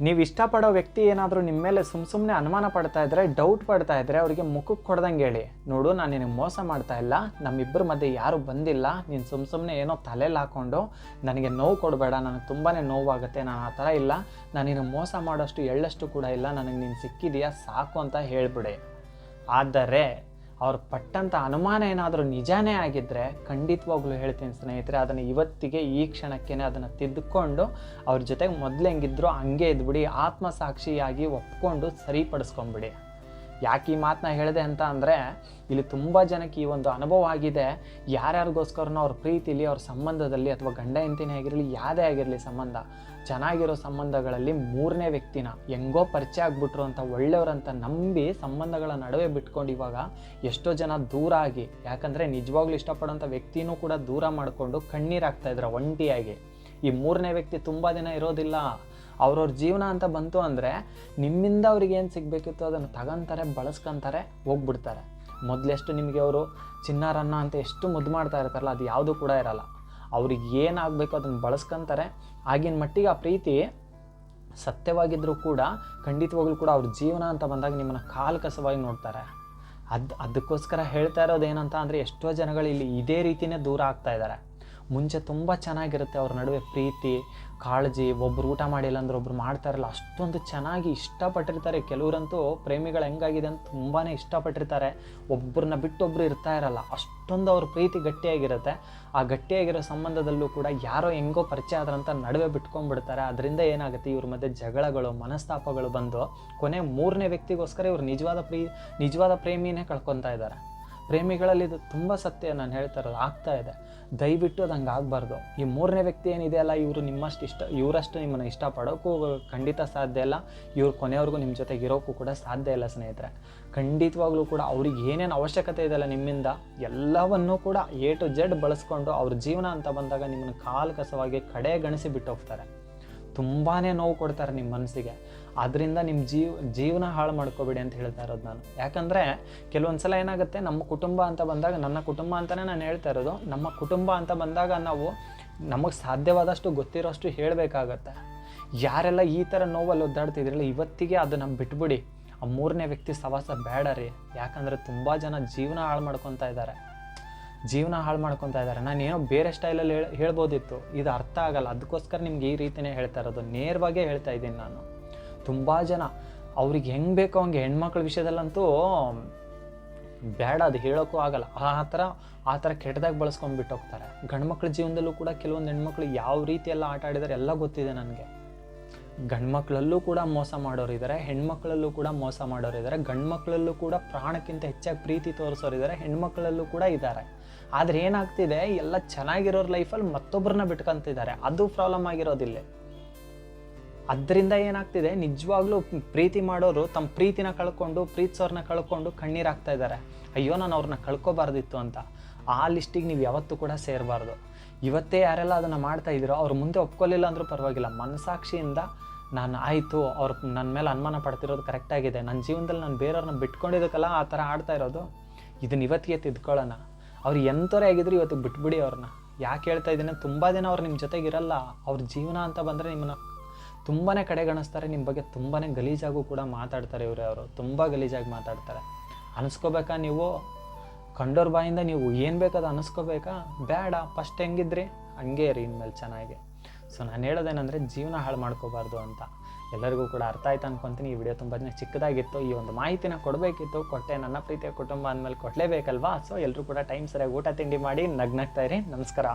ನೀವು ಇಷ್ಟಪಡೋ ವ್ಯಕ್ತಿ ಏನಾದರೂ ನಿಮ್ಮ ಮೇಲೆ ಸುಮ್ಮ ಸುಮ್ಮನೆ ಅನುಮಾನ ಪಡ್ತಾ ಇದ್ರೆ ಡೌಟ್ ಪಡ್ತಾ ಇದ್ರೆ ಅವರಿಗೆ ಮುಖಕ್ಕೆ ಕೊಡ್ದಂಗೆ ಹೇಳಿ. ನೋಡು, ನಾನು ನಿನಗೆ ಮೋಸ ಮಾಡ್ತಾ ಇಲ್ಲ. ನಮ್ಮಿಬ್ಬರ ಮಧ್ಯೆ ಯಾರೂ ಬಂದಿಲ್ಲ. ನೀನು ಸುಮ್ಮ ಸುಮ್ಮನೆ ಏನೋ ತಲೆಯಲ್ಲಿ ಹಾಕ್ಕೊಂಡು ನನಗೆ ನೋವು ಕೊಡಬೇಡ. ನನಗೆ ತುಂಬಾ ನೋವಾಗುತ್ತೆ. ನಾನು ಆ ಥರ ಇಲ್ಲ. ನಾನು ನಿನಗೆ ಮೋಸ ಮಾಡೋಷ್ಟು ಎಳ್ಳಷ್ಟು ಕೂಡ ಇಲ್ಲ. ನನಗೆ ನೀನು ಸಿಕ್ಕಿದೆಯಾ ಸಾಕು ಅಂತ ಹೇಳ್ಬಿಡಿ. ಆದರೆ ಅವ್ರು ಪಟ್ಟಂಥ ಅನುಮಾನ ಏನಾದರೂ ನಿಜಾನೇ ಆಗಿದ್ದರೆ ಖಂಡಿತವಾಗ್ಲೂ ಹೇಳ್ತೀನಿ ಸ್ನೇಹಿತರೆ, ಅದನ್ನು ಇವತ್ತಿಗೆ ಈ ಕ್ಷಣಕ್ಕೇ ಅದನ್ನು ತಿದ್ದುಕೊಂಡು ಅವ್ರ ಜೊತೆಗೆ ಮೊದಲು ಹೆಂಗಿದ್ರು ಹಂಗೆ ಇದ್ಬಿಡಿ, ಆತ್ಮಸಾಕ್ಷಿಯಾಗಿ ಒಪ್ಕೊಂಡು ಸರಿಪಡಿಸ್ಕೊಂಬಿಡಿ. ಯಾಕೆ ಈ ಮಾತನ್ನ ಹೇಳಿದೆ ಅಂತ ಅಂದರೆ, ಇಲ್ಲಿ ತುಂಬ ಜನಕ್ಕೆ ಈ ಒಂದು ಅನುಭವ ಆಗಿದೆ. ಯಾರ್ಯಾರಿಗೋಸ್ಕರನೋ ಅವ್ರ ಪ್ರೀತಿಲಿ, ಅವ್ರ ಸಂಬಂಧದಲ್ಲಿ ಅಥವಾ ಗಂಡ ಹೆಂಡತಿನೇ ಆಗಿರಲಿ ಯಾವುದೇ ಆಗಿರಲಿ ಸಂಬಂಧ, ಚೆನ್ನಾಗಿರೋ ಸಂಬಂಧಗಳಲ್ಲಿ ಮೂರನೇ ವ್ಯಕ್ತಿನ, ಹೆಂಗೋ ಪರಿಚಯ ಆಗ್ಬಿಟ್ರು ಅಂತ ಒಳ್ಳೆಯವರಂತ ನಂಬಿ ಸಂಬಂಧಗಳ ನಡುವೆ ಬಿಟ್ಕೊಂಡು ಇವಾಗ ಎಷ್ಟೋ ಜನ ದೂರ ಆಗಿ, ಯಾಕಂದರೆ ನಿಜವಾಗ್ಲೂ ಇಷ್ಟಪಡೋಂಥ ವ್ಯಕ್ತಿನೂ ಕೂಡ ದೂರ ಮಾಡಿಕೊಂಡು ಕಣ್ಣೀರಾಗ್ತಾ ಇದ್ರು ಒಂಟಿಯಾಗಿ. ಈ ಮೂರನೇ ವ್ಯಕ್ತಿ ತುಂಬ ದಿನ ಇರೋದಿಲ್ಲ. ಅವ್ರವ್ರ ಜೀವನ ಅಂತ ಬಂತು ಅಂದರೆ ನಿಮ್ಮಿಂದ ಅವ್ರಿಗೆ ಏನು ಸಿಗಬೇಕಿತ್ತು ಅದನ್ನು ತಗೊಂತಾರೆ, ಬಳಸ್ಕೊಂತಾರೆ, ಹೋಗ್ಬಿಡ್ತಾರೆ. ಮೊದಲೆಷ್ಟು ನಿಮಗೆ ಅವರು ಚಿನ್ನಾರನ್ನ ಅಂತ ಎಷ್ಟು ಮುದ್ದು ಮಾಡ್ತಾ ಇರ್ತಾರಲ್ಲ, ಅದು ಯಾವುದೂ ಕೂಡ ಇರಲ್ಲ. ಅವ್ರಿಗೆ ಏನಾಗಬೇಕು ಅದನ್ನು ಬಳಸ್ಕೊಂತಾರೆ. ಆಗಿನ ಮಟ್ಟಿಗೆ ಆ ಪ್ರೀತಿ ಸತ್ಯವಾಗಿದ್ದರೂ ಕೂಡ, ಖಂಡಿತವಾಗ್ಲೂ ಕೂಡ ಅವ್ರ ಜೀವನ ಅಂತ ಬಂದಾಗ ನಿಮ್ಮನ್ನು ಕಾಲು ಕಸವಾಗಿ ನೋಡ್ತಾರೆ. ಅದು, ಅದಕ್ಕೋಸ್ಕರ ಹೇಳ್ತಾ ಇರೋದು ಏನಂತ ಅಂದರೆ ಎಷ್ಟೋ ಜನಗಳು ಇಲ್ಲಿ ಇದೇ ರೀತಿಯೇ ದೂರ ಆಗ್ತಾ ಇದ್ದಾರೆ ಮುಂಚೆ ತುಂಬ ಚೆನ್ನಾಗಿರುತ್ತೆ ಅವ್ರ ನಡುವೆ ಪ್ರೀತಿ, ಕಾಳಜಿ, ಒಬ್ರು ಊಟ ಮಾಡಿಲ್ಲ ಅಂದ್ರೆ ಒಬ್ರು ಮಾಡ್ತಾರಲ್ಲ ಅಷ್ಟೊಂದು ಚೆನ್ನಾಗಿ ಇಷ್ಟಪಟ್ಟಿರ್ತಾರೆ. ಕೆಲವರಂತೂ ಪ್ರೇಮಿಗಳು ಹೆಂಗಾಗಿದೆ ಅಂತ ತುಂಬಾ ಇಷ್ಟಪಟ್ಟಿರ್ತಾರೆ. ಒಬ್ಬರನ್ನ ಬಿಟ್ಟು ಒಬ್ರು ಇರ್ತಾ ಇರಲ್ಲ, ಅಷ್ಟೊಂದು ಅವ್ರ ಪ್ರೀತಿ ಗಟ್ಟಿಯಾಗಿರುತ್ತೆ. ಆ ಗಟ್ಟಿಯಾಗಿರೋ ಸಂಬಂಧದಲ್ಲೂ ಕೂಡ ಯಾರೋ ಹೆಂಗೋ ಪರಿಚಯ ಆದ್ರಂತ ನಡುವೆ ಬಿಟ್ಕೊಂಡ್ಬಿಡ್ತಾರೆ. ಅದರಿಂದ ಏನಾಗುತ್ತೆ, ಇವ್ರ ಮಧ್ಯೆ ಜಗಳಗಳು, ಮನಸ್ತಾಪಗಳು ಬಂದು ಕೊನೆ ಮೂರನೇ ವ್ಯಕ್ತಿಗೋಸ್ಕರ ಇವ್ರು ನಿಜವಾದ ಪ್ರೀ, ನಿಜವಾದ ಪ್ರೇಮಿನೇ ಕಳ್ಕೊತಾ ಇದ್ದಾರೆ. ಪ್ರೇಮಿಗಳಲ್ಲಿ ಇದು ತುಂಬ ಸತ್ಯ ನಾನು ಹೇಳ್ತಾ ಇರೋದು, ಆಗ್ತಾ ಇದೆ. ದಯವಿಟ್ಟು ಅದು ಹಂಗೆ ಆಗಬಾರ್ದು. ಈ ಮೂರನೇ ವ್ಯಕ್ತಿ ಏನಿದೆಯಲ್ಲ, ಇವರು ನಿಮ್ಮಷ್ಟು ಇಷ್ಟ, ಇವರಷ್ಟು ನಿಮ್ಮನ್ನು ಇಷ್ಟಪಡೋಕ್ಕೂ ಖಂಡಿತ ಸಾಧ್ಯ ಇಲ್ಲ. ಇವ್ರು ಕೊನೆಯವ್ರಿಗೂ ನಿಮ್ಮ ಜೊತೆಗೆ ಇರೋಕ್ಕೂ ಕೂಡ ಸಾಧ್ಯ ಇಲ್ಲ ಸ್ನೇಹಿತರೆ. ಖಂಡಿತವಾಗ್ಲೂ ಕೂಡ ಅವ್ರಿಗೆ ಏನೇನು ಅವಶ್ಯಕತೆ ಇದೆಯಲ್ಲ ನಿಮ್ಮಿಂದ, ಎಲ್ಲವನ್ನೂ ಕೂಡ ಎ ಟು ಜೆಡ್ ಬಳಸ್ಕೊಂಡು ಅವ್ರ ಜೀವನ ಅಂತ ಬಂದಾಗ ನಿಮ್ಮನ್ನು ಕಾಲು ಕಸವಾಗಿ ಕಡೆಗಣಿಸಿ ಬಿಟ್ಟು ಹೋಗ್ತಾರೆ ತುಂಬಾ ನೋವು ಕೊಡ್ತಾರೆ ನಿಮ್ಮ ಮನಸ್ಸಿಗೆ. ಅದರಿಂದ ನಿಮ್ಮ ಜೀವ, ಜೀವನ ಹಾಳು ಮಾಡ್ಕೋಬೇಡಿ ಅಂತ ಹೇಳ್ತಾ ಇರೋದು ನಾನು. ಯಾಕಂದರೆ ಕೆಲವೊಂದು ಸಲ ಏನಾಗುತ್ತೆ, ನಮ್ಮ ಕುಟುಂಬ ಅಂತ ಬಂದಾಗ, ನನ್ನ ಕುಟುಂಬ ಅಂತಲೇ ನಾನು ಹೇಳ್ತಾ ಇರೋದು, ನಮ್ಮ ಕುಟುಂಬ ಅಂತ ಬಂದಾಗ ನಾವು ನಮಗೆ ಸಾಧ್ಯವಾದಷ್ಟು ಗೊತ್ತಿರೋಷ್ಟು ಹೇಳಬೇಕಾಗತ್ತೆ. ಯಾರೆಲ್ಲ ಈ ಥರ ನೋವಲ್ಲಿ ಒದ್ದಾಡ್ತಿದ್ರಲ್ಲ, ಇವತ್ತಿಗೆ ಅದು ನಮ್ಮ ಬಿಟ್ಬಿಡಿ. ಆ ಮೂರನೇ ವ್ಯಕ್ತಿ ಸವಾಸ ಬೇಡ ರೀ. ಯಾಕಂದರೆ ತುಂಬ ಜನ ಜೀವನ ಹಾಳು ಮಾಡ್ಕೊತಾ ಇದ್ದಾರೆ. ಜೀವನ ಹಾಳು ಮಾಡ್ಕೊತಾ ಇದ್ದಾರೆ. ನಾನು ಏನೋ ಬೇರೆ ಸ್ಟೈಲಲ್ಲಿ ಹೇಳಿ ಹೇಳ್ಬೋದಿತ್ತು. ಇದು ಅರ್ಥ ಆಗಲ್ಲ. ಅದಕ್ಕೋಸ್ಕರ ನಿಮ್ಗೆ ಈ ರೀತಿನೇ ಹೇಳ್ತಾ ಇರೋದು. ನೇರವಾಗೇ ಹೇಳ್ತಾ ಇದ್ದೀನಿ ನಾನು. ತುಂಬ ಜನ, ಅವ್ರಿಗೆ ಹೆಂಗೆ ಬೇಕೋ ಹಂಗೆ ಹೆಣ್ಮಕ್ಳ ವಿಷಯದಲ್ಲಂತೂ ಬೇಡ, ಅದು ಹೇಳೋಕ್ಕೂ ಆಗಲ್ಲ. ಆ ಥರ ಆ ಥರ ಕೆಟ್ಟದಾಗಿ ಬಳಸ್ಕೊಂಡ್ಬಿಟ್ಟು ಹೋಗ್ತಾರೆ ಗಂಡ್ಮಕ್ಳ ಜೀವನದಲ್ಲೂ ಕೂಡ ಕೆಲವೊಂದು ಹೆಣ್ಮಕ್ಳು ಯಾವ ರೀತಿ ಎಲ್ಲ ಆಟ ಆಡಿದಾರೆ ಎಲ್ಲ ಗೊತ್ತಿದೆ ನನಗೆ. ಗಂಡ್ಮಕ್ಳಲ್ಲೂ ಕೂಡ ಮೋಸ ಮಾಡೋರು ಇದ್ದಾರೆ, ಹೆಣ್ಮಕ್ಳಲ್ಲೂ ಕೂಡ ಮೋಸ ಮಾಡೋರು ಇದ್ದಾರೆ, ಗಂಡ್ಮಕ್ಳಲ್ಲೂ ಕೂಡ ಪ್ರಾಣಕ್ಕಿಂತ ಹೆಚ್ಚಾಗಿ ಪ್ರೀತಿ ತೋರಿಸೋರಿದ್ದಾರೆ ಹೆಣ್ಮಕ್ಳಲ್ಲೂ ಕೂಡ ಇದ್ದಾರೆ. ಆದರೆ ಏನಾಗ್ತಿದೆ, ಎಲ್ಲ ಚೆನ್ನಾಗಿರೋರ್ ಲೈಫಲ್ಲಿ ಮತ್ತೊಬ್ಬರನ್ನ ಬಿಟ್ಕೊಂತಿದ್ದಾರೆ. ಅದು ಪ್ರಾಬ್ಲಮ್ ಆಗಿರೋದಿಲ್ಲ. ಅದರಿಂದ ಏನಾಗ್ತಿದೆ, ನಿಜವಾಗ್ಲೂ ಪ್ರೀತಿ ಮಾಡೋರು ತಮ್ಮ ಪ್ರೀತಿನ ಕಳ್ಕೊಂಡು ಪ್ರೀತಿಸೋರ್ನ ಕಳ್ಕೊಂಡು ಕಣ್ಣೀರಾಗ್ತಾ ಇದ್ದಾರೆ. ಅಯ್ಯೋ, ನಾನು ಅವ್ರನ್ನ ಕಳ್ಕೊಬಾರ್ದಿತ್ತು ಅಂತ. ಆ ಲಿಸ್ಟಿಗೆ ನೀವು ಯಾವತ್ತೂ ಕೂಡ ಸೇರಬಾರ್ದು. ಇವತ್ತೇ ಯಾರೆಲ್ಲ ಅದನ್ನು ಮಾಡ್ತಾ ಇದ್ದೀರೋ ಅವ್ರು ಮುಂದೆ ಒಪ್ಕೊಳ್ಳಿಲ್ಲ ಅಂದರೂ ಪರವಾಗಿಲ್ಲ. ಮನಸಾಕ್ಷಿಯಿಂದ ನಾನು ಆಯಿತು, ಅವ್ರು ನನ್ನ ಮೇಲೆ ಅನುಮಾನ ಪಡ್ತಿರೋದು ಕರೆಕ್ಟಾಗಿದೆ ನನ್ನ ಜೀವನದಲ್ಲಿ ನಾನು ಬೇರೆಯವ್ರನ್ನ ಬಿಟ್ಕೊಂಡಿದ್ದಕ್ಕಲ್ಲ ಆ ಥರ ಆಡ್ತಾ ಇರೋದು ಇದನ್ನ ಇವತ್ತಿಗೆ ತಿದ್ಕೊಳ್ಳೋಣ. ಅವ್ರು ಎಂಥವ್ರೆ ಆಗಿದ್ರು ಇವತ್ತು ಬಿಟ್ಬಿಡಿ ಅವ್ರನ್ನ. ಯಾಕೆ ಹೇಳ್ತಾ ಇದ್ದೀನಿ? ತುಂಬ ದಿನ ಅವ್ರು ನಿಮ್ಮ ಜೊತೆಗೆ ಇರಲ್ಲ ಅವ್ರ ಜೀವನ ಅಂತ ಬಂದರೆ ನಿಮ್ಮನ್ನ ತುಂಬಾ ಕಡೆಗಣಿಸ್ತಾರೆ. ನಿಮ್ಮ ಬಗ್ಗೆ ತುಂಬಾ ಗಲೀಜಾಗೂ ಕೂಡ ಮಾತಾಡ್ತಾರೆ ಇವರೇ ಅವರು. ತುಂಬ ಗಲೀಜಾಗಿ ಮಾತಾಡ್ತಾರೆ. ಅನಿಸ್ಕೋಬೇಕಾ ನೀವು? ಕಂಡೋರ್ ಬಾಯಿಂದ ನೀವು ಏನು ಬೇಕಾದ ಅನಿಸ್ಕೋಬೇಕಾ? ಬೇಡ, ಫಸ್ಟ್ ಹೆಂಗಿದ್ರಿ? ಹಂಗೆ ರೀ ಇನ್ಮೇಲೆ ಚೆನ್ನಾಗಿ. ಸೊ ನಾನು ಹೇಳೋದೇನೆಂದರೆ ಜೀವನ ಹಾಳು ಮಾಡ್ಕೋಬಾರ್ದು ಅಂತ. ಎಲ್ಲರಿಗೂ ಕೂಡ ಅರ್ಥ ಆಯ್ತು ಅನ್ಕೊಂತೀನಿ. ಈ ವಿಡಿಯೋ ತುಂಬ ಚಿಕ್ಕದಾಗಿತ್ತು. ಈ ಒಂದು ಮಾಹಿತಿನ ಕೊಡಬೇಕಿತ್ತು. ಕೊಟ್ಟೆ ನನ್ನ ಪ್ರೀತಿಯ ಕುಟುಂಬ ಅಂದಮೇಲೆ ಕೊಡಲೇಬೇಕಲ್ವಾ? ಸೊ ಎಲ್ಲರೂ ಕೂಡ ಟೈಮ್ ಸರಿಯಾಗಿ ಊಟ ತಿಂಡಿ ಮಾಡಿ ನಗ್ನಗ್ತಾ ಇರಿ. ನಮಸ್ಕಾರ.